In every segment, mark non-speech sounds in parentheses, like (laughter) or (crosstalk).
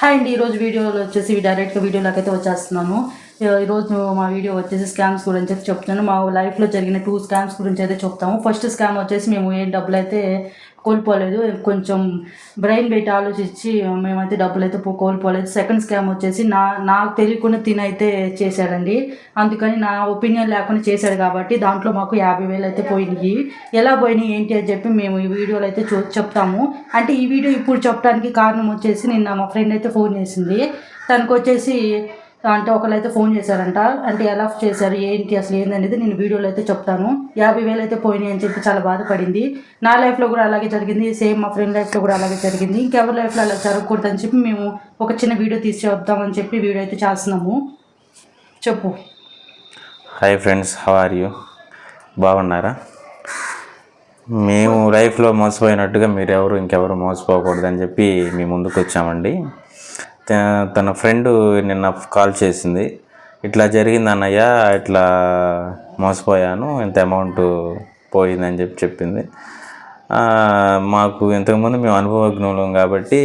Hi అండి ఈరోజు వీడియోలో వచ్చేసి డైరెక్ట్గా వీడియోలోకి అయితే వచ్చేస్తున్నాను. ఈరోజు మా వీడియో వచ్చేసి స్కామ్స్ గురించి అయితే చెప్తున్నాను. మా లైఫ్లో జరిగిన టూ స్కామ్స్ గురించి అయితే చెప్తాము. ఫస్ట్ స్కామ్ వచ్చేసి మేము ఏం డబ్బులు అయితే కోల్పోలేదు కొంచెం బ్రెయిన్ పెట్టి ఆలోచించి మేమైతే డబ్బులు అయితే కోల్పోలేదు. సెకండ్ స్కామ్ వచ్చేసి నా నాకు తెలియకుండా తినైతే చేశాడండి. అందుకని నా ఒపీనియన్ లేకుండా చేశాడు కాబట్టి దాంట్లో మాకు యాభై వేలు అయితే పోయినాయి ఎలా పోయినాయి ఏంటి అని చెప్పి మేము ఈ వీడియోలో అయితే చూ చెప్తాము. అంటే ఈ వీడియో ఇప్పుడు చెప్పడానికి కారణం వచ్చేసి నిన్న మా ఫ్రెండ్ అయితే ఫోన్ చేసింది. తనకు వచ్చేసి అంటే ఒకళ్ళైతే ఫోన్ చేశారంట. అంటే ఎలా చేశారు ఏంటి అసలు ఏందనేది నేను వీడియోలో అయితే చెప్తాను. యాభై వేలు అయితే పోయినాయి అని చెప్పి చాలా బాధపడింది. నా లైఫ్లో కూడా అలాగే జరిగింది. సేమ్ మా ఫ్రెండ్ లైఫ్లో కూడా అలాగే జరిగింది. ఇంకెవరి లైఫ్లో అలా జరగకూడదని చెప్పి మేము ఒక చిన్న వీడియో తీసి చెప్తామని చెప్పి వీడియో అయితే చేస్తున్నాము. చెప్పు. Hi friends how are you బాగున్నారా? మేము లైఫ్లో మోసపోయినట్టుగా మీరు ఎవరు ఇంకెవరు మోసపోకూడదని చెప్పి మీ ముందుకు వచ్చామండి. తన ఫ్రెండ్ నిన్న కాల్ చేసింది. ఇట్లా జరిగింది అన్నయ్య ఇట్లా మోసపోయాను ఇంత అమౌంట్ పోయిందని చెప్పి చెప్పింది. మాకు ఇంతకుముందు మేము అనుభవజ్ఞులం కాబట్టి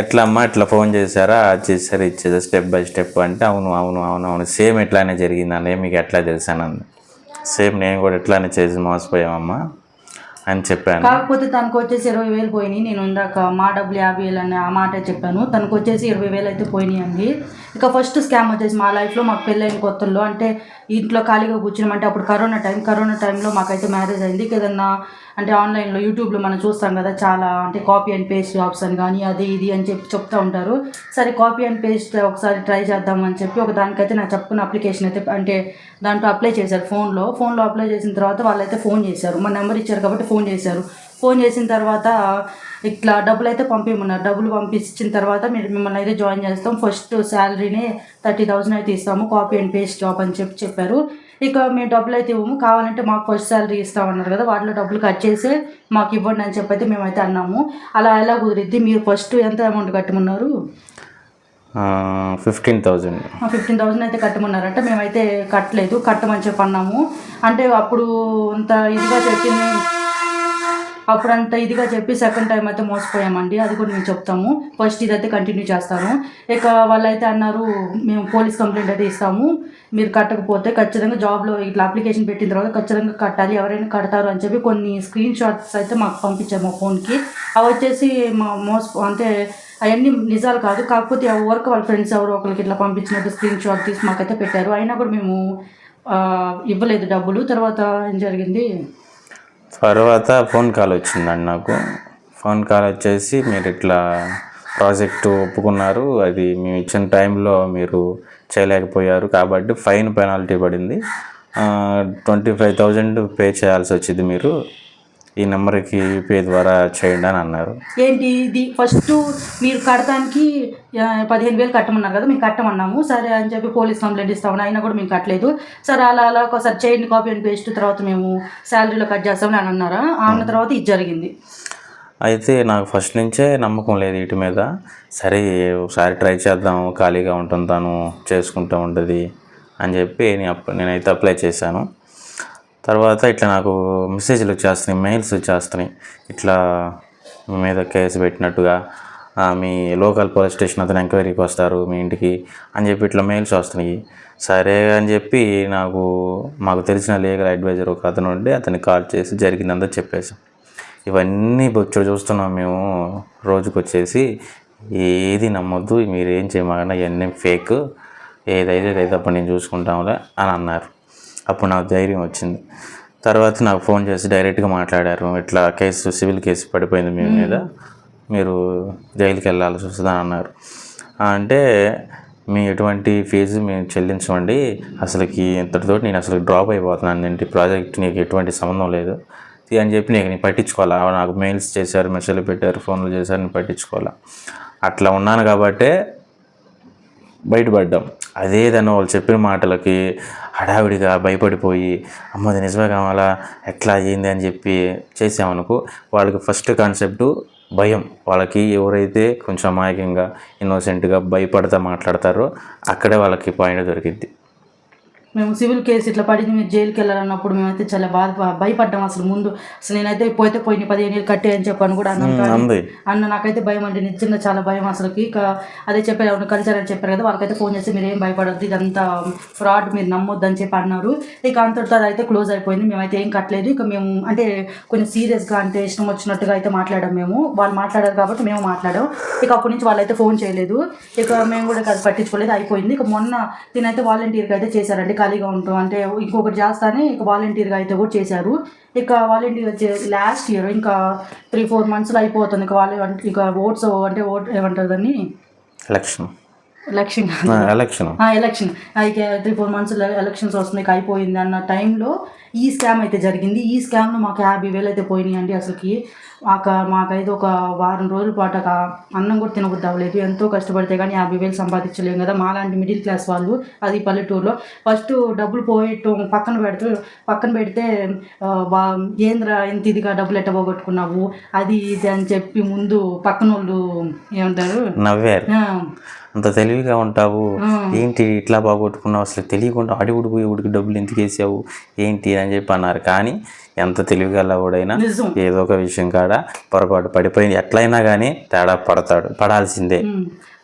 ఎట్లా అమ్మా ఇట్లా ఫోన్ చేశారా? అది చేశారు ఇచ్చేది స్టెప్ బై స్టెప్ అంటే అవును అవును అవును అవును. సేమ్ ఇట్లానే జరిగింది అన్నయ్య మీకు ఎట్లా తెలిసానంది సేమ్ నేను కూడా ఇట్లానే చేసి మోసపోయామమ్మా. అని చెప్పాను. కాకపోతే తనకు వచ్చేసి ఇరవై వేలు పోయినాయి. నేను ఇందాక మా డబ్బులు యాభై వేలు అని ఆ మాట చెప్పాను. తనకు వచ్చేసి ఇరవై వేలు అయితే పోయినాయి అండి. ఇక ఫస్ట్ స్కామ్ వచ్చేసి మా లైఫ్లో మాకు పెళ్ళైన కొత్తల్లో అంటే ఇంట్లో ఖాళీగా కూర్చున్నామంటే అప్పుడు కరోనా టైం కరోనా టైంలో మాకైతే మ్యారేజ్ అయింది. ఏదన్నా అంటే ఆన్లైన్లో యూట్యూబ్లో మనం చూస్తాం కదా చాలా అంటే కాపీ అండ్ పేస్ట్ ఆప్షన్ కానీ అది ఇది అని చెప్పి చెప్తూ ఉంటారు. సరే కాపీ అండ్ పేస్ట్ ఒకసారి ట్రై చేద్దాం అని చెప్పి ఒక దానికైతే నాకు చెప్పుకున్న అప్లికేషన్ అయితే అంటే దాంట్లో అప్లై చేశారు ఫోన్లో. ఫోన్లో అప్లై చేసిన తర్వాత వాళ్ళైతే ఫోన్ చేశారు. మా నెంబర్ ఇచ్చారు కాబట్టి ఫోన్ చేశారు. ఫోన్ చేసిన తర్వాత ఇట్లా డబ్బులు అయితే పంపించమన్నారు డబ్బులు పంపించిన తర్వాత మీరు మిమ్మల్ని అయితే జాయిన్ చేస్తాం. ఫస్ట్ శాలరీని థర్టీ థౌసండ్ అయితే ఇస్తాము కాపీ అండ్ పేస్ట్ జాబ్ అని చెప్పి చెప్పారు. ఇక మేము డబ్బులు అయితే ఇవ్వము. కావాలంటే మాకు ఫస్ట్ శాలరీ ఇస్తామన్నారు కదా వాటిలో డబ్బులు కట్ చేసి మాకు ఇవ్వండి అని చెప్పి అయితే మేమైతే అన్నాము. అలా ఎలా కుదిరిద్ది? మీరు ఫస్ట్ ఎంత అమౌంట్ కట్టమన్నారు? ఫిఫ్టీన్ థౌజండ్ ఫిఫ్టీన్ థౌసండ్ అయితే కట్టమన్నారంటే. మేమైతే కట్టలేదు కట్టమని చెప్పి అన్నాము. అంటే అప్పుడు అంత ఇదిగా చెప్పింది అప్పుడు అంత ఇదిగా చెప్పి సెకండ్ టైం అయితే మోసపోయామండి. అది కూడా మేము చెప్తాము. ఫస్ట్ ఇదైతే కంటిన్యూ చేస్తాము ఇక వాళ్ళైతే అన్నారు మేము పోలీస్ కంప్లైంట్ అయితే ఇస్తాము. మీరు కట్టకపోతే ఖచ్చితంగా జాబ్లో ఇట్లా అప్లికేషన్ పెట్టిన తర్వాత ఖచ్చితంగా కట్టాలి. ఎవరైనా కడతారు అని చెప్పి కొన్ని స్క్రీన్ షాట్స్ అయితే మాకు పంపించాము మా ఫోన్కి అవి వచ్చేసి మా మోస అంటే అవన్నీ నిజాలు కాదు. కాకపోతే ఆ వర్క్ వాళ్ళ ఫ్రెండ్స్ ఎవరో ఒకరికి ఇట్లా పంపించినట్టు స్క్రీన్ షాట్ తీసి మాకైతే పెట్టారు. అయినా కూడా మేము ఇవ్వలేదు డబ్బులు. తర్వాత ఏం జరిగింది? తర్వాత ఫోన్ కాల్ వచ్చిందండి నాకు. ఫోన్ కాల్ వచ్చేసి మీరు ఇట్లా ప్రాజెక్టు ఒప్పుకున్నారు అది మేము ఇచ్చిన టైంలో మీరు చేయలేకపోయారు కాబట్టి ఫైన్ పెనాల్టీ పడింది. ట్వంటీ ఫైవ్ థౌజండ్ పే చేయాల్సి వచ్చింది మీరు. ఈ నెంబర్కి యూపీఐ ద్వారా చేయండి అని అన్నారు. ఏంటి? ఇది ఫస్ట్ మీరు కడటానికి ఆ, పదిహేను వేలు కట్టమన్నారు కదా మేము కట్టమన్నాము. సరే అని చెప్పి పోలీస్ కంప్లైంట్ ఇస్తామని అయినా కూడా మేము కట్టలేదు. సరే అలా అలా ఒకసారి చేయండి కాపీ అండ్ పేస్ట్ తర్వాత మేము శాలరీలో కట్ చేస్తామని అని అన్నారా? అన్న తర్వాత ఇది జరిగింది. అయితే నాకు ఫస్ట్ నుంచే నమ్మకం లేదు వీటి మీద. సరే ఒకసారి ట్రై చేద్దాం ఖాళీగా ఉంటుంది తను చేసుకుంటూ ఉంటుంది అని చెప్పి నేను నేనైతే అప్లై చేశాను. తర్వాత ఇట్లా నాకు మెసేజ్లు వచ్చేస్తున్నాయి మెయిల్స్ వచ్చేస్తున్నాయి. ఇట్లా మీ మీద కేసు పెట్టినట్టుగా ఆ, మీ లోకల్ పోలీస్ స్టేషన్ అతను ఎంక్వైరీకి వస్తారు మీ ఇంటికి అని చెప్పి ఇట్లా మెయిల్స్ వస్తున్నాయి. సరే అని చెప్పి నాకు మాకు తెలిసిన లీగల్ అడ్వైజర్ ఒక అతను ఉండి అతనికి కాల్ చేసి జరిగిందంతా చెప్పేసాం ఇవన్నీ బొచ్చుడు చూస్తున్నాం మేము రోజుకొచ్చేసి ఏది నమ్మొద్దు మీరు ఏం ఇవన్నీ ఫేక్ ఏదైతే అయితే అప్పుడు నేను చూసుకుంటాంలే అని అన్నారు. అప్పుడు నాకు ధైర్యం వచ్చింది. తర్వాత నాకు ఫోన్ చేసి డైరెక్ట్గా మాట్లాడారు. ఇట్లా కేసు సివిల్ కేసు పడిపోయింది మీ మీద. మీరు జైలుకి వెళ్ళాల్సి వస్తుందని అన్నారు. అంటే మీ ఎటువంటి ఫీజు మేము చెల్లించమండి. అసలుకి ఇంతటితో నేను అసలు డ్రాప్ అయిపోతున్నాను. ఏంటి? ప్రాజెక్ట్ నీకు ఎటువంటి సంబంధం లేదు. అని చెప్పి నీకు నేను పట్టించుకోవాలా? నాకు మెయిల్స్ చేశారు మెసేజ్లు పెట్టారు ఫోన్లు చేశారు నేను పట్టించుకోవాలా? అట్లా ఉన్నాను కాబట్టే బయటపడ్డాం. అదే వాళ్ళు చెప్పిన మాటలకి హడావిడిగా భయపడిపోయి అమ్మది నిజమే కావాలా ఎట్లా అయ్యింది అని చెప్పి చేసామనుకో వాళ్ళకి ఫస్ట్ కాన్సెప్ట్ భయం. వాళ్ళకి ఎవరైతే కొంచెం అమాయకంగా ఇన్నోసెంట్గా భయపడతా మాట్లాడతారో అక్కడే వాళ్ళకి పాయింట్ దొరికిద్ది. మేము సివిల్ కేసు ఇట్లా పడింది మీరు జైలుకి వెళ్ళాలన్నప్పుడు మేమైతే చాలా బాధ భయపడ్డాం అసలు ముందు. అసలు నేనైతే పోతే పోయి పదిహేను ఏళ్ళు కట్టే అని చెప్పాను కూడా అంది. అన్న నాకైతే భయం అంటే నిజంగా చాలా భయం అసలుకి. ఇక అదే చెప్పారు ఎవరు కల్చర్ అని చెప్పారు కదా వాళ్ళకైతే ఫోన్ చేసి మీరు ఏం భయపడద్దు ఇదంతా ఫ్రాడ్ మీరు నమ్మొద్దు అని చెప్పి అన్నారు. ఇక అంతటితో అయితే క్లోజ్ అయిపోయింది. మేమైతే ఏం కట్టలేదు. ఇక మేము అంటే కొంచెం సీరియస్గా అంటే ఇష్టం వచ్చినట్టుగా అయితే మాట్లాడాం మేము. వాళ్ళు మాట్లాడారు కాబట్టి మేము మాట్లాడాం. ఇక అప్పటి నుంచి వాళ్ళైతే ఫోన్ చేయలేదు. ఇక మేము కూడా అది పట్టించుకోలేదు. అయిపోయింది. ఇక మొన్న దీనైతే వాలంటీర్గా అయితే చేశారండి. ఖాళీగా ఉంటాం. అంటే ఇంకొకటి చేస్తానే ఇక వాలంటీర్గా అయితే కూడా చేశారు. ఇక వాలంటీర్ వచ్చే లాస్ట్ ఇయర్ ఇంకా త్రీ ఫోర్ మంత్స్లో అయిపోతుంది. ఇక వాళ్ళు ఇక ఓట్స్ అంటే ఓట్ ఏమంటారు దాన్ని? ఎలక్షన్ ఎలక్షన్ ఎలక్షన్ ఎలక్షన్ ఇక త్రీ ఫోర్ మంత్స్ ఎలక్షన్స్ వస్తున్నాయి అయిపోయింది అన్న టైంలో ఈ స్కామ్ అయితే జరిగింది. ఈ స్కామ్లో మాకు యాభై వేలు అయితే పోయినాయి అండి అసలుకి. మాక మాకైతే ఒక వారం రోజుల పాటు అన్నం కూడా తినబుద్ధి అవ్వలేదు. ఎంతో కష్టపడితే కానీ యాభై వేలు సంపాదించలేము కదా. మాలాంటి మిడిల్ క్లాస్ వాళ్ళు అది పల్లెటూరులో ఫస్ట్ డబ్బులు పోయటం పక్కన పెడుతూ పక్కన పెడితే ఏంద్రా ఇంత ఇదిగా డబ్బులు ఎట్ట పోగొట్టుకున్నావు? అది ఇది అని చెప్పి ముందు పక్కన వాళ్ళు ఏమంటారు? నవ్వారు. అంత తెలివిగా ఉంటావు. ఏంటి ఇట్లా బాగొట్టుకున్నావు? అసలు తెలియకుండా పోయి ఉడికి డబ్బులు ఎందుకు వేసావు? ఏంటి అని చెప్పి అన్నారు. కానీ ఎంత తెలివిగల వాడైనా నిజం. ఏదో ఒక విషయం కాడ పొరపాటు పడిపోయి ఎట్లయినా కానీ తేడా పడతాడు పడాల్సిందే.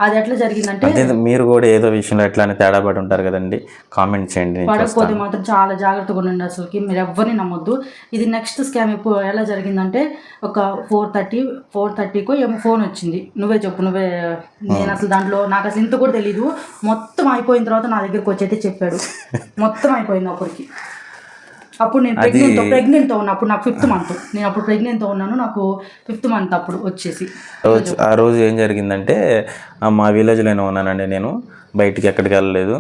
అది ఎట్లా జరిగిందంటే అదే మీరు కూడా ఏదో విషయంలో ఎట్లానే తేడా పడి ఉంటారు కదండి. కామెంట్ చేయండి పడకపోతే మాత్రం చాలా జాగ్రత్తగా ఉండండి అసలుకి మీరు ఎవరిని నమ్మొద్దు. ఇది నెక్స్ట్ స్కామ్ ఎప్పుడు ఎలా జరిగిందంటే ఒక ఫోర్ థర్టీ ఫోర్ థర్టీకో ఏమో ఫోన్ వచ్చింది. నువ్వే చెప్పు నువ్వే నేను అసలు దాంట్లో నాకు అసలు ఇంత కూడా తెలీదు. మొత్తం అయిపోయిన తర్వాత నా దగ్గరికి వచ్చి అయితే చెప్పాడు. (laughs) మొత్తం అయిపోయింది అప్పటికి. అప్పుడు నేను ప్రెగ్నెంట్ ప్రెగ్నెంట్తో ఉన్నా అప్పుడు నాకు ఫిఫ్త్ మంత్ నేను అప్పుడు ప్రెగ్నెంట్తో ఉన్నాను నాకు ఫిఫ్త్ మంత్ అప్పుడు వచ్చేసి. ఆ రోజు ఏం జరిగిందంటే మా విలేజ్లోనే ఉన్నానండి నేను. బయటికి ఎక్కడికి వెళ్ళలేదు.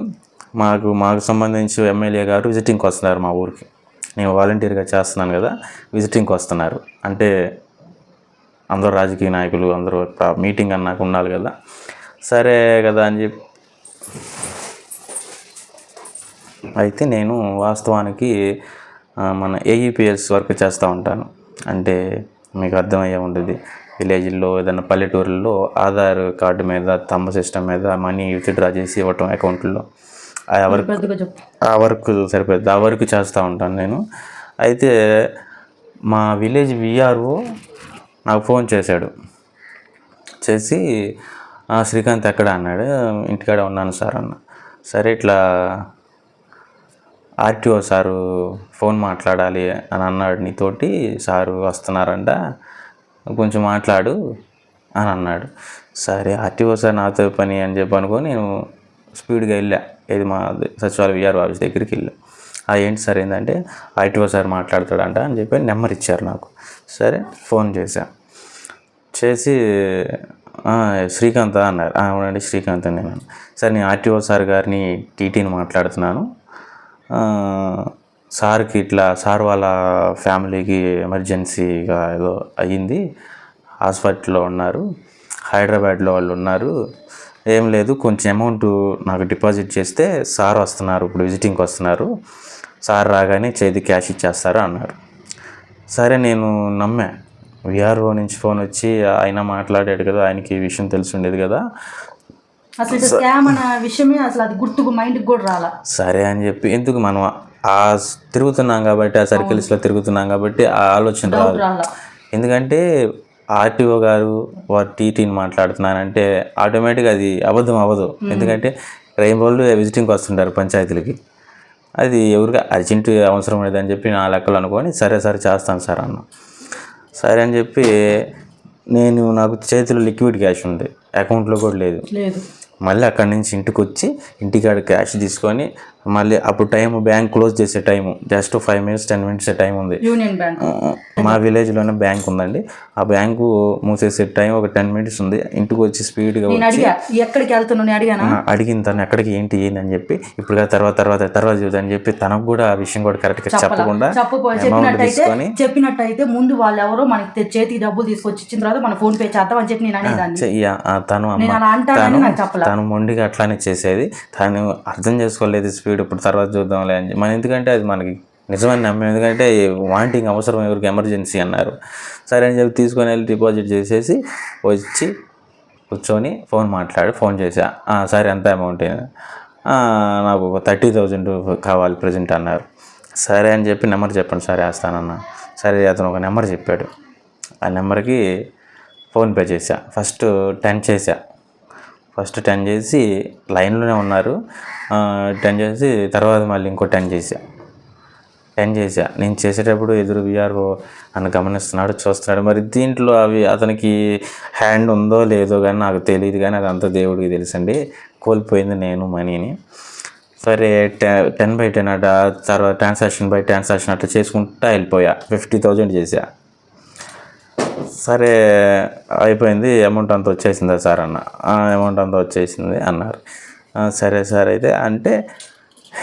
మాకు మాకు సంబంధించి ఎమ్మెల్యే గారు విజిటింగ్కి వస్తున్నారు మా ఊరికి. నేను వాలంటీర్గా చేస్తున్నాను కదా విజిటింగ్కి వస్తున్నారు. అంటే అందరూ రాజకీయ నాయకులు అందరూ మీటింగ్ అన్నాక ఉండాలి కదా. సరే కదా అని చెప్పి అయితే నేను వాస్తవానికి మన ఏఈపిఎస్ వర్క్ చేస్తూ ఉంటాను. అంటే మీకు అర్థమయ్యే ఉంటుంది విలేజ్లో ఏదైనా పల్లెటూరుల్లో ఆధార్ కార్డు మీద తమ్మ సిస్టమ్ మీద మనీ విత్డ్రా చేసి ఇవ్వటం అకౌంట్లో. ఆ వర్క్ ఆ వర్క్ సరిపోద్ది ఆ వర్క్ చేస్తూ ఉంటాను నేను. అయితే మా విలేజ్ విఆర్ఓ నాకు ఫోన్ చేశాడు. చేసి "ఆ, శ్రీకాంత్ ఎక్కడ? అన్నాడు. ఇంటికాడ ఉన్నాను సార్ అన్న. సరే ఇట్లా ఆర్టీఓ సారు ఫోన్ మాట్లాడాలి అని అన్నాడు నీతోటి సారు వస్తున్నారంట కొంచెం మాట్లాడు అని అన్నాడు. సరే ఆర్టీఓ సార్ నాతో పని అని చెప్పి అనుకొని నేను స్పీడ్గా వెళ్ళా. ఇది మా సచివాలయ విఆర్ ఆఫీస్ దగ్గరికి వెళ్ళా. అది ఏంటి సార్ ఏంటంటే ఆర్టీఓ సార్ మాట్లాడతాడంట అని చెప్పి నెంబర్ ఇచ్చారు నాకు. సరే ఫోన్ చేశా. చేసి శ్రీకాంత్ అన్నారు. అవునండి శ్రీకాంత్ నేను. సార్ నేను ఆర్టీఓ సార్ గారిని టీటీని మాట్లాడుతున్నాను. సార్కి ఇట్లా సార్ వాళ్ళ ఫ్యామిలీకి ఎమర్జెన్సీగా ఏదో అయ్యింది. హాస్పిటల్లో ఉన్నారు. హైదరాబాద్లో వాళ్ళు ఉన్నారు. ఏం లేదు కొంచెం అమౌంట్ నాకు డిపాజిట్ చేస్తే సార్ వస్తున్నారు ఇప్పుడు విజిటింగ్కి వస్తున్నారు. సార్ రాగానే చేతి క్యాష్ ఇచ్చేస్తారు అన్నారు. సరే నేను నమ్మా. విఆర్ఓ నుంచి ఫోన్ వచ్చి ఆయన మాట్లాడాడు కదా ఆయనకి ఈ విషయం తెలిసి ఉండేది కదా. అసలు స్కామ్ అన్న విషయమే అసలు అది గుర్తుకు మైండ్కి కూడా రాలా. సరే అని చెప్పి ఎందుకు మనం ఆ తిరుగుతున్నాం కాబట్టి ఆ సర్కిల్స్లో తిరుగుతున్నాం కాబట్టి ఆ ఆలోచన రాదు. ఎందుకంటే ఆర్టీఓ గారు వారు టీటీని మాట్లాడుతున్నానంటే ఆటోమేటిక్గా అది అబద్ధం అవ్వదు. ఎందుకంటే రేపు వాళ్ళు విజిటింగ్కి వస్తుంటారు పంచాయతీలకి. అది ఎవరికి అర్జెంట్ అవసరం లేదని చెప్పి నా లెక్కలు అనుకొని సరే సరే చేస్తాను సార్ అన్న. సరే అని చెప్పి నేను నాకు చేతిలో లిక్విడ్ క్యాష్ ఉంది. అకౌంట్లో కూడా లేదు. మళ్ళీ అక్కడి నుంచి ఇంటికి వచ్చి ఇంటికాడ క్యాష్ తీసుకొని మళ్ళీ అప్పుడు టైం బ్యాంక్ క్లోజ్ చేసే time just five minutes ten minutes time ఉంది. యూనియన్ బ్యాంక్ మా విలేజ్లోనే బ్యాంక్ ఉందండి. ఆ బ్యాంకు మూసేసే టైం ఒక టెన్ మినిట్స్ ఉంది. ఇంటికి వచ్చి స్పీడ్గా అడిగా ఎక్కడికి వెళ్తున్నావు? నేను అడిగానా? అడిగిన తను ఎక్కడికి ఏంటి ఏంటి అని చెప్పి ఇప్పుడు తర్వాత తర్వాత తర్వాత చూద్దాం అని చెప్పి తనకు కూడా ఆ విషయం కూడా కరెక్ట్గా చెప్పకుండా చెప్పినట్టయితే చెప్పినట్టయితే ముందు వాళ్ళు ఎవరో మనకి చేతికి డబ్బులు తీసుకొచ్చి ఇచ్చిన తర్వాత మన ఫోన్ పే చేద్దాం అని చెప్పి నేను అనేదాన్ని. తను తను మొండిగా అట్లానే చేసేది. తను అర్థం చేసుకోలేదు స్పీడ్ ఇప్పుడు తర్వాత చూద్దాంలే అని మన ఎందుకంటే అది మనకి నిజమని నమ్మే. ఎందుకంటే వాంటింగ్ అవసరం ఎవరికి? ఎమర్జెన్సీ అన్నారు. సరే అని చెప్పి తీసుకొని వెళ్ళి డిపాజిట్ చేసేసి వచ్చి కూర్చొని ఫోన్ మాట్లాడి ఫోన్ చేసా సరే ఎంత అమౌంట్ నాకు ఒక థర్టీ థౌజండ్ కావాలి ప్రజెంట్ అన్నారు. సరే అని చెప్పి నెంబర్ చెప్పండి సరే వేస్తానన్న. సరే అతను ఒక నెంబర్ చెప్పాడు. ఆ నెంబర్కి ఫోన్పే చేశా. ఫస్ట్ టెన్ చేశా. ఫస్ట్ టెన్ చేసి లైన్లోనే ఉన్నారు. టెన్ చేసి తర్వాత మళ్ళీ ఇంకో టెన్ చేసా. టెన్ చేసా. నేను చేసేటప్పుడు ఎదురు విఆర్ఓ అని గమనిస్తున్నాడు చూస్తున్నాడు. మరి దీంట్లో అవి అతనికి హ్యాండ్ ఉందో లేదో కానీ నాకు తెలియదు కానీ అదంతా దేవుడికి తెలుసండి. కోల్పోయింది నేను మనీని. సరే టెన్ టెన్ బై టెన్ అట తర్వాత ట్రాన్సాక్షన్ బై ట్రాన్సాక్షన్ అట్లా చేసుకుంటా వెళ్ళిపోయా. ఫిఫ్టీ థౌజండ్ చేసా. సరే అయిపోయింది అమౌంట్ అంత వచ్చేసిందా సార్ అన్న? అమౌంట్ అంతా వచ్చేసింది అన్నారు. సరే సార్ అయితే అంటే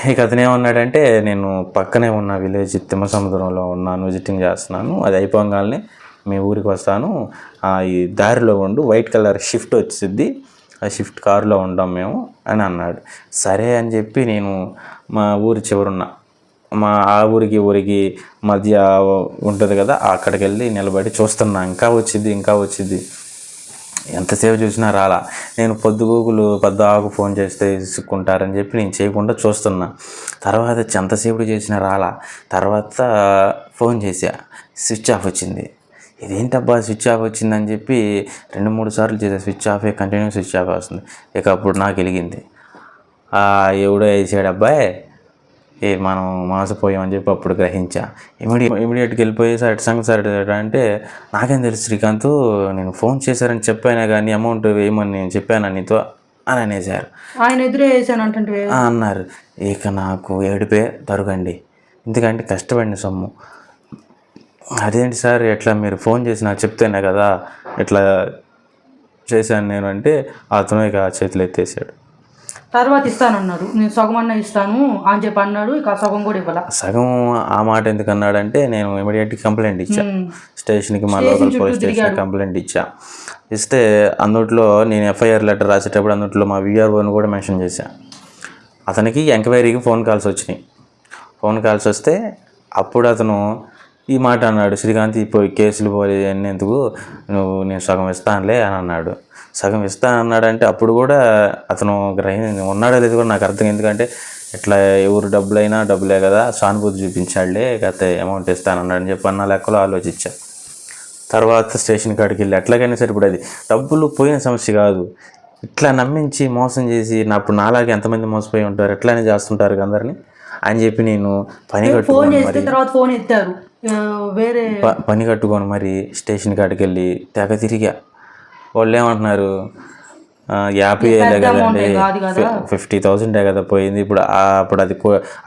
ఇక అతను ఏమన్నాడంటే నేను పక్కనే ఉన్న విలేజ్ తిమ్మసముద్రంలో ఉన్నాను విజిటింగ్ చేస్తున్నాను అది అయిపోగానే మీ ఊరికి వస్తాను. ఆ, ఈ దారిలో ఉండు వైట్ కలర్ షిఫ్ట్ వచ్చింది ఆ షిఫ్ట్ కారులో ఉంటాం మేము అని అన్నాడు. సరే అని చెప్పి నేను మా ఊరి చివరున్న మా ఆ ఊరికి ఊరికి మధ్య ఉంటుంది కదా అక్కడికి వెళ్ళి నిలబడి చూస్తున్నా. ఇంకా వచ్చింది ఇంకా వచ్చింది. ఎంతసేపు చూసినా రాలా. నేను పొద్దుగూకులు పెద్దకు ఫోన్ చేస్తే ఇసుక్కుంటారని చెప్పి నేను చేయకుండా చూస్తున్నా. తర్వాత ఎంతసేపు చేసినా రాలా. తర్వాత ఫోన్ చేసా స్విచ్ ఆఫ్ వచ్చింది. ఇదేంటబ్బా స్విచ్ ఆఫ్ వచ్చిందని చెప్పి రెండు మూడు సార్లు చేసా switch off continue switch off వస్తుంది. ఇక అప్పుడు నాకు వెలిగింది. ఎవడో వేసాడు అబ్బాయి ఏ మనం మోసపోయామని చెప్పి అప్పుడు గ్రహించా. ఇమీడియట్ ఇమీడియట్గా వెళ్ళిపోయి సార్ సంగతి సార్ అంటే నాకేం తెలుసు శ్రీకాంత్ నేను ఫోన్ చేశారని చెప్పానే కానీ అమౌంట్ వేయమని నేను చెప్పాను నీతో? అని అనేసారు ఆయన ఎదురే వేసాను అంటే అన్నారు. ఇక నాకు ఏడిపే తరుగండి. ఎందుకంటే కష్టపడిన సొమ్ము. అదేంటి సార్ ఎట్లా మీరు ఫోన్ చేసి నాకు చెప్తేనే కదా ఇట్లా చేశాను నేను అంటే అతను ఇక చేతులు ఎత్తేసాడు. తర్వాత ఇస్తానన్నాడు. నేను సగం అన్న ఇస్తాను అని చెప్పి అన్నాడు. ఇక సగం కూడా ఇవ్వాల. సగం ఆ మాట ఎందుకు అన్నాడంటే నేను ఇమీడియట్గా కంప్లైంట్ ఇచ్చా. స్టేషన్కి మా లోకల్ పోలీస్ స్టేషన్ కంప్లైంట్ ఇచ్చా. ఇస్తే అందుట్లో నేను ఎఫ్ఐఆర్ లెటర్ రాసేటప్పుడు అందుట్లో మా విఆర్ఓని కూడా మెన్షన్ చేశా. అతనికి ఎంక్వైరీకి ఫోన్ కాల్స్ వచ్చినాయి. ఫోన్ కాల్స్ వస్తే అప్పుడు అతను ఈ మాట అన్నాడు. శ్రీకాంత్ ఇప్పుడు కేసులు పోలే ఎందుకు నువ్వు నేను సగం ఇస్తానులే అని అన్నాడు. సగం ఇస్తాను అన్నాడంటే అప్పుడు కూడా అతను గ్రహి ఉన్నాడో లేదో కూడా నాకు అర్థం ఎందుకంటే ఇట్లా ఎవరు డబ్బులైనా డబ్బులే కదా సానుభూతి చూపించాడులే గత అమౌంట్ ఇస్తాను అన్నాడని చెప్పి అన్న లెక్కలో ఆలోచించా. తర్వాత స్టేషన్ కాడికి వెళ్ళి ఎట్లాగైనా సరే ఇప్పుడు అది డబ్బులు పోయిన సమస్య కాదు. ఇట్లా నమ్మించి మోసం చేసి నా ఇప్పుడు నాలాగే ఎంతమంది మోసపోయి ఉంటారు ఎట్లానే చేస్తుంటారు అందరినీ అని చెప్పి నేను పని కట్టుకొని ఫోన్ వేరే ప- పని కట్టుకొని మరి స్టేషన్ కాడికి వెళ్ళి తెగ తిరిగా. వాళ్ళు ఏమంటున్నారు? "ఆ, యాభై వేలే కదండి కాదు కదా. ఫిఫ్టీ థౌసండే కదా పోయింది. ఇప్పుడు అప్పుడు అది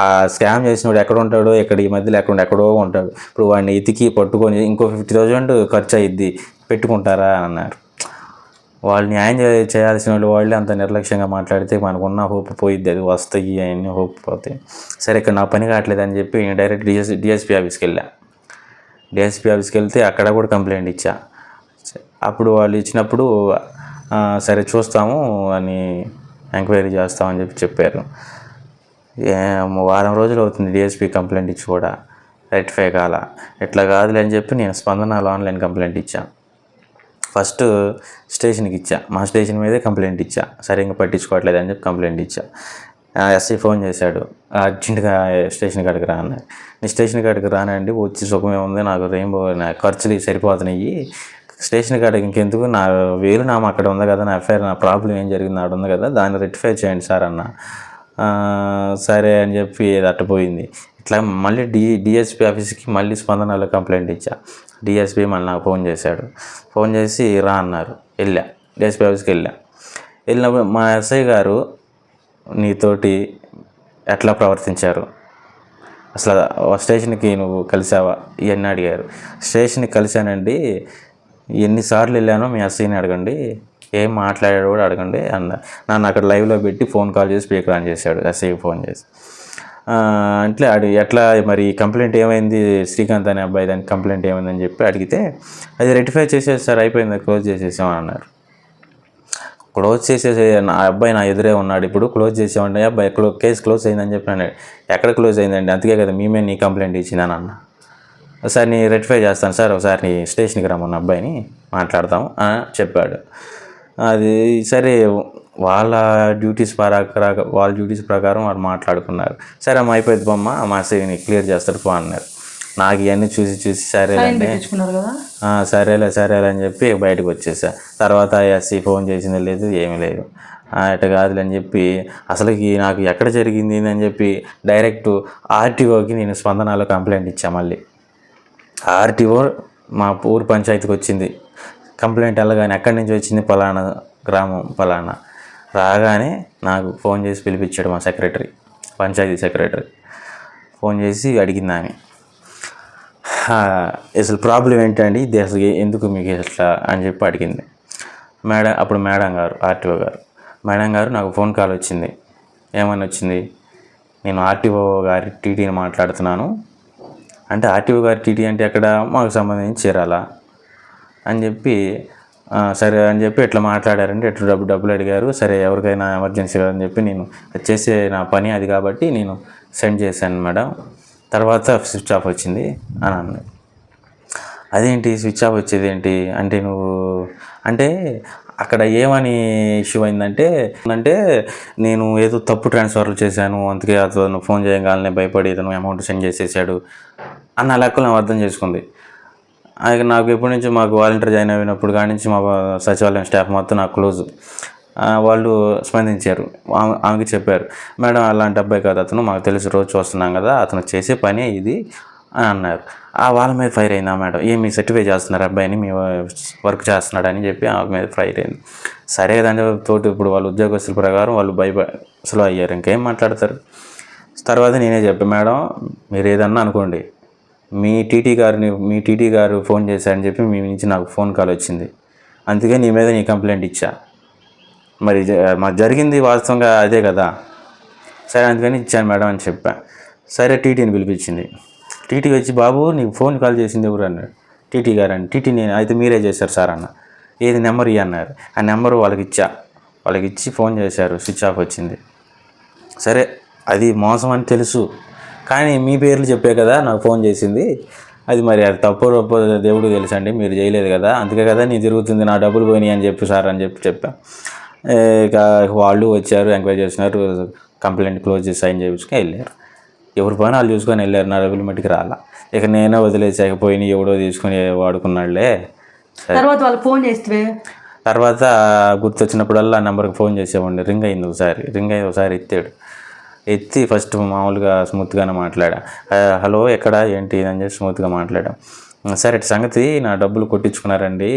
ఆ స్కామ్ చేసినోడు ఎక్కడ ఉంటాడో ఇక్కడ ఈ మధ్యలో ఎక్కడ ఎక్కడో ఉంటాడు. ఇప్పుడు వాడిని ఎతికి పట్టుకొని ఇంకో ఫిఫ్టీ థౌసండ్ ఖర్చు అయ్యిద్ది పెట్టుకుంటారా అని అన్నారు. వాళ్ళు న్యాయం చేయాల్సిన వాళ్ళు వాళ్ళే అంత నిర్లక్ష్యంగా మాట్లాడితే మనకున్న హోప్ పోయిద్ది. అది వస్తాయి అవన్నీ హోప్ పోతాయి. సరే ఇక్కడ నా పని కావట్లేదు అని చెప్పి డైరెక్ట్ డిఎస్ డిఎస్పీ ఆఫీస్కి వెళ్ళా. డిఎస్పీ ఆఫీస్కి వెళ్తే అక్కడ కూడా కంప్లైంట్ ఇచ్చా. అప్పుడు వాళ్ళు ఇచ్చినప్పుడు సరే చూస్తాము అని ఎంక్వైరీ చేస్తామని చెప్పి చెప్పారు. వారం రోజులు అవుతుంది డిఎస్పీ కంప్లైంట్ ఇచ్చి కూడా. రెక్టిఫై కాల. ఇట్లా కాదులే అని చెప్పి నేను స్పందనలో ఆన్లైన్ కంప్లైంట్ ఇచ్చాను ఫస్ట్ స్టేషన్కి ఇచ్చా. మా స్టేషన్ మీదే కంప్లైంట్ ఇచ్చా. సరిగ్గా పట్టించుకోవట్లేదు అని చెప్పి కంప్లైంట్ ఇచ్చా. ఎస్ఐ ఫోన్ చేశాడు. అర్జెంటుగా స్టేషన్ కాడికి రా అన్నారు నేను స్టేషన్ కాడికి రానండి వచ్చి సుఖమే ఉంది నాకు రెయిన్బో ఖర్చులు సరిపోతున్నాయి. స్టేషన్ కాడికి ఇంకెందుకు? నా వేలు నామ అక్కడ ఉంది కదా నా ఎఫ్ఐఆర్ నా ప్రాబ్లం ఏం జరిగింది అక్కడ ఉంది కదా దాన్ని రెక్టిఫై చేయండి సార్ అన్న. సరే అని చెప్పి అది అట్టపోయింది ఇట్లా మళ్ళీ డి డిఎస్పి ఆఫీస్కి మళ్ళీ స్పందనలో కంప్లైంట్ ఇచ్చా. డిఎస్పి మళ్ళీ నాకు ఫోన్ చేశాడు. ఫోన్ చేసి రా అన్నారు. వెళ్ళా. డిఎస్పి ఆఫీస్కి వెళ్ళా. వెళ్ళినప్పుడు మా ఎస్ఐ గారు నీతోటి ఎట్లా ప్రవర్తించారు? అసలు ఆ స్టేషన్కి నువ్వు కలిసావా? ఇవన్నీ అడిగారు. స్టేషన్కి కలిశానండి. ఎన్నిసార్లు వెళ్ళానో మీ అస్సీని అడగండి ఏం మాట్లాడాడు కూడా అడగండి అన్న. నన్ను అక్కడ లైవ్లో పెట్టి ఫోన్ కాల్ చేసి స్పీకర్ ఆన్ చేశాడు ఎస్ఐకి ఫోన్ చేసి. అంటే అడి ఎట్లా మరి కంప్లైంట్ ఏమైంది శ్రీకాంత్ అనే అబ్బాయి దానికి కంప్లైంట్ ఏమైందని చెప్పి అడిగితే అది రెక్టిఫై చేసేసి సార్ అయిపోయింది క్లోజ్ చేసేసామని అన్నారు. క్లోజ్ చేసేసే నా అబ్బాయి నా ఎదురే ఉన్నాడు ఇప్పుడు క్లోజ్ చేసామంటే అబ్బాయి క్లో కేసు క్లోజ్ అయిందని చెప్పి అన్నాడు. ఎక్కడ క్లోజ్ అయిందండి? అందుకే కదా మేమే నీ కంప్లైంట్ ఇచ్చిందని అన్న ఒకసారి నీ రెక్టిఫై చేస్తాను సార్ ఒకసారి నీ స్టేషన్కి రమ్మన్న అబ్బాయిని మాట్లాడతాం. అని చెప్పాడు. అది సరే వాళ్ళ డ్యూటీస్ ప్రకారం వాళ్ళ డ్యూటీస్ ప్రకారం వాళ్ళు మాట్లాడుకున్నారు. సరే అమ్మ అయిపోయింది బొమ్మ మా సేవిని క్లియర్ చేస్తారు పో అన్నారు. నాకు ఇవన్నీ చూసి చూసి సరేలేండి ఆ, సరేలే సరేలే అని చెప్పి బయటకు వచ్చేసా. తర్వాత ఎస్సీ ఫోన్ చేసింది లేదు ఏమీ లేదు. ఆ, ఇట్ట కాదులే అని చెప్పి అసలుకి నాకు ఎక్కడ జరిగింది అని చెప్పి డైరెక్ట్ ఆర్టీఓకి నేను స్పందనలో కంప్లైంట్ ఇచ్చా మళ్ళీ. ఆర్టీఓ మా ఊరు పంచాయతీకి వచ్చింది. కంప్లైంట్ వెళ్ళగానే ఎక్కడి నుంచి వచ్చింది పలానా గ్రామం పలానా. రాగానే నాకు ఫోన్ చేసి పిలిపించాడు మా సెక్రటరీ పంచాయతీ సెక్రటరీ. ఫోన్ చేసి అడిగింది ఆమె. అసలు ప్రాబ్లం ఏంటండి? ఇది అసలు ఎందుకు మీకు ఇట్లా? అని చెప్పి అడిగింది. మేడం అప్పుడు మేడం గారు ఆర్టీఓ గారు. మేడం గారు నాకు ఫోన్ కాల్ వచ్చింది. ఏమని వచ్చింది? నేను ఆర్టీఓ గారి టీటీని మాట్లాడుతున్నాను. అంటే ఆర్టీఓ గారు టీటీ అంటే అక్కడ మాకు సంబంధించి చీరాల అని చెప్పి సరే అని చెప్పి ఎట్లా మాట్లాడారంటే ఎట్లా డబ్బు డబ్బులు అడిగారు సరే ఎవరికైనా ఎమర్జెన్సీ అని చెప్పి నేను చేసే నా పని అది కాబట్టి నేను సెండ్ చేశాను మేడం. తర్వాత స్విచ్ ఆఫ్ వచ్చింది అని అన్నది అదేంటి స్విచ్ ఆఫ్ వచ్చేది ఏంటి? అంటే నువ్వు అంటే అక్కడ ఏమని ఇష్యూ అయిందంటే అంటే నేను ఏదో తప్పు ట్రాన్స్ఫర్లు చేశాను అందుకే అతను ఫోన్ చేయగానే భయపడి ఇతను అమౌంట్ సెండ్ చేసేసాడు అన్న లెక్కలు నేను అర్థం చేసుకుంది. అది నాకు ఎప్పటి నుంచి మాకు వాలంటీర్ జాయిన్ అయినప్పుడు కాడి నుంచి మా సచివాలయం స్టాఫ్ మొత్తం నాకు క్లోజ్. వాళ్ళు స్పందించారు. ఆమెకి చెప్పారు మేడం అలాంటి అబ్బాయి కాదు అతను మాకు తెలిసి రోజు చూస్తున్నాం కదా అతను చేసే పని ఇది అని అన్నారు. ఆ వాళ్ళ మీద ఫైర్ అయింది ఆ మేడం మీ సర్టిఫై చేస్తున్నారు అబ్బాయిని మీ వర్క్ చేస్తున్నాడు అని చెప్పి ఆమె మీద ఫైర్ అయింది. సరే దాని తోటి ఇప్పుడు వాళ్ళు ఉద్యోగస్తుల ప్రకారం వాళ్ళు భయప అసలు అయ్యారు ఇంకేం మాట్లాడతారు? తర్వాత నేనే చెప్పాను మేడం మీరు ఏదన్నా అనుకోండి మీ టీటీ గారిని మీ టీటీ గారు ఫోన్ చేశారని చెప్పి మీ నుంచి నాకు ఫోన్ కాల్ వచ్చింది. అందుకే నీ మీద నీ కంప్లైంట్ ఇచ్చా. మరి జ- మాకు జరిగింది వాస్తవంగా అదే కదా. సరే అందుకని ఇచ్చాను మేడం అని చెప్పా. సరే టీటీని పిలిపించింది. టీటీ వచ్చి బాబు నీకు ఫోన్ కాల్ చేసింది ఎవరు? అన్నాడు. టీటీ గారు అని టీటీ నేను అయితే మీరే చేశారు సార్ అన్న. ఏది నెంబర్ ఇయ్యి అన్నారు. ఆ నెంబర్ వాళ్ళకి ఇచ్చా. వాళ్ళకి ఇచ్చి ఫోన్ చేశారు. స్విచ్ ఆఫ్ వచ్చింది. సరే అది మోసం అని తెలుసు. కానీ మీ పేర్లు చెప్పే కదా నాకు ఫోన్ చేసింది. అది మరి అది తప్పు ఒప్పో దేవుడు తెలుసండి మీరు చేయలేదు కదా. అందుకే కదా నీ తిరుగుతుంది నా డబ్బులు పోయినాయి అని చెప్పి సార్ అని చెప్పి చెప్పా. ఇక వాళ్ళు వచ్చారు ఎంక్వైరీ చేసినారు కంప్లైంట్ క్లోజ్ చేసి సైన్ చేయించుకొని వెళ్ళారు. ఎవరి పని వాళ్ళు చూసుకొని వెళ్ళారు నా డబ్బులు మట్టుకు రాలా. ఇక నేనే వదిలేసాకపోయినా ఎవడో తీసుకొని వాడుకున్నాడులే సరే. తర్వాత వాళ్ళకి ఫోన్ చేస్తే? తర్వాత గుర్తొచ్చినప్పుడల్లా ఆ నెంబర్కి ఫోన్ చేసేవాడిని. రింగ్ అయింది ఒకసారి రింగ్ అయింది ఒకసారి ఎత్తాడు. ఎత్తి ఫస్ట్ మామూలుగా స్మూత్గానే మాట్లాడా. హలో ఎక్కడ? ఏంటి? అని చెప్పి స్మూత్గా మాట్లాడాం. సరే ఇటు సంగతి నా డబ్బులు కొట్టించుకున్నారండి.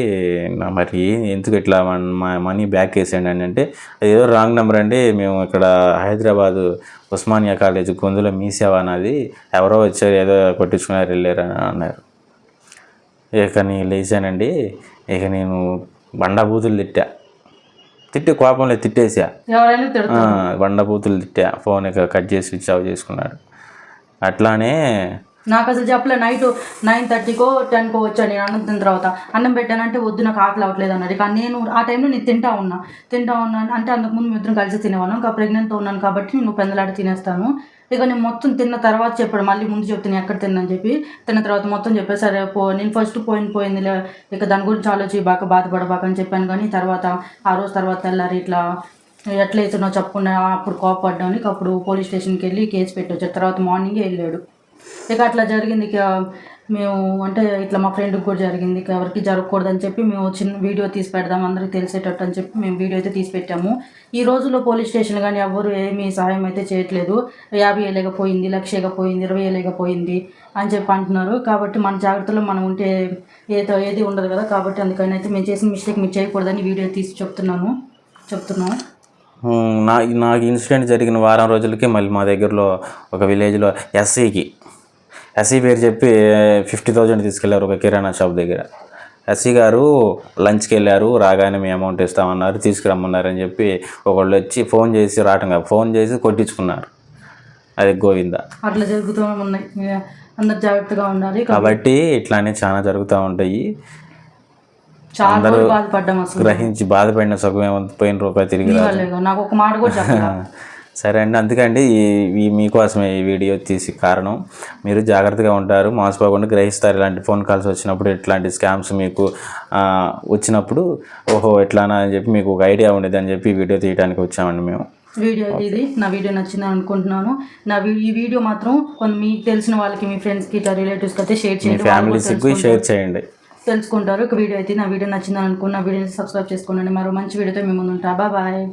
నా మరి ఎందుకు ఇట్లా మా మనీ బ్యాక్ వేసేయండి అని అంటే అది ఏదో రాంగ్ నెంబర్ అండి. మేము ఇక్కడ హైదరాబాద్ ఉస్మానియా కాలేజ్ గొంతులో మీ సేవ అన్నది. ఎవరో వచ్చారు ఏదో కొట్టించుకున్నారు వెళ్ళారు అని అన్నారు. ఇక నేను లేచానండి ఇక నేను బండాబూతులు తిట్టా. తిట్టి కోపంలో తిట్టేసా. బండబూతులు తిట్టా. ఫోన్ ఇక కట్ చేసి స్విచ్ ఆఫ్ చేసుకున్నాడు. అట్లానే నాకు అసలు చెప్పలే నైట్ నైన్ థర్టీకో టెన్కో వచ్చాను నేను అన్నం తిన్న తర్వాత. అన్నం పెట్టానంటే వద్దు నాకు ఆకలి అవ్వట్లేదు అన్నది. కానీ నేను ఆ టైంలో నేను తింటా ఉన్నా. తింటా ఉన్నాను అంటే అంతకుముందు మేము ఇద్దరం కలిసి తినేవాళ్ళం. ఇంకా ప్రెగ్నెంట్తో ఉన్నాను కాబట్టి నేను పెందలాట తినేస్తాను. ఇక నేను మొత్తం తిన్న తర్వాత చెప్పాడు మళ్ళీ ముందు చెప్తాను ఎక్కడ తిన్నాను చెప్పి. తిన్న తర్వాత మొత్తం చెప్పేసరే సరే పో నేను ఫస్ట్ పోయింది పోయింది ఇక దాని గురించి ఆలోచి బాగా బాధపడబాక అని చెప్పాను. కానీ తర్వాత ఆ రోజు తర్వాత తెల్లారి ఇట్లా ఎట్లయితే చెప్పకుండా అప్పుడు కోపడ్డానికి అప్పుడు పోలీస్ స్టేషన్కి వెళ్ళి కేసు పెట్టి వచ్చారు తర్వాత మార్నింగే వెళ్ళాడు. ఇక అట్లా జరిగింది. ఇక మేము అంటే ఇట్లా మా ఫ్రెండ్కి కూడా జరిగింది. ఇక ఎవరికి జరగకూడదని చెప్పి మేము చిన్న వీడియో తీసి పెడదాం అందరికి తెలిసేటట్టు అని చెప్పి మేము వీడియో అయితే తీసి పెట్టాము. ఈ రోజుల్లో పోలీస్ స్టేషన్ కానీ ఎవరు ఏమీ సహాయం అయితే చేయట్లేదు. యాభై ఏళ్ళగా పోయింది లక్షగా పోయింది ఇరవై ఏళ్ళగా పోయింది అని చెప్పి అంటున్నారు. కాబట్టి మన జాగ్రత్తలో మనం ఉంటే ఏదో ఏది ఉండదు కదా. కాబట్టి అందుకని అయితే మేము చేసిన మిస్టేక్ మీరు చేయకూడదని వీడియో తీసి చెప్తున్నాను. చెప్తున్నాను. ఉమ్, నా నాకు ఇన్సిడెంట్ జరిగిన వారం రోజులకి మళ్ళీ మా దగ్గరలో ఒక విలేజ్లో ఎస్సీకి ఎస్సీ పేరు చెప్పి ఫిఫ్టీ థౌజండ్ తీసుకెళ్ళారు ఒక కిరాణా షాప్ దగ్గర. ఎస్సీ గారు లంచ్కి వెళ్ళారు రాగానే మీ అమౌంట్ ఇస్తామన్నారు తీసుకురమ్మన్నారు అని చెప్పి ఒకళ్ళు వచ్చి ఫోన్ చేసి రావటం కాదు ఫోన్ చేసి కొట్టించుకున్నారు. అది గోవింద. అట్లా జరుగుతూ ఉన్నాయి. అందరు జాగ్రత్తగా ఉండాలి. కాబట్టి ఇట్లానే చాలా జరుగుతూ ఉంటాయి. బాధపడ్డాం అసలు. గ్రహించి బాధపడిన సుఖమే పోయిన రూపాయి తిరిగి. నాకు ఒక మాట కూడా (laughs) సరే అండి అందుకండి ఈ మీకోసమే ఈ వీడియో తీసి కారణం. మీరు జాగ్రత్తగా ఉంటారు మోసపోకుండా గ్రహిస్తారు. ఇలాంటి ఫోన్ కాల్స్ వచ్చినప్పుడు ఇట్లాంటి స్కామ్స్ మీకు వచ్చినప్పుడు ఓహో ఎట్లానా అని చెప్పి మీకు ఒక ఐడియా ఉండేది అని చెప్పి ఈ వీడియో తీయడానికి వచ్చామండి మేము. వీడియో అయితే ఇది నా వీడియో నచ్చిందని అనుకుంటున్నాను. నా వీ- ఈ వీడియో మాత్రం కొంత మీకు తెలిసిన వాళ్ళకి మీ ఫ్రెండ్స్కి ఇట్లా రిలేటివ్స్కి అయితే షేర్ చేయండి. ఫ్యామిలీస్కి షేర్ చేయండి. తెలుసుకుంటారు. ఒక వీడియో అయితే నా వీడియో నచ్చిందని అనుకున్న వీడియోని సబ్స్క్రైబ్ చేసుకోండి మరో మంచి వీడియోతో మేము ముందు ఉంటా. బాయ్.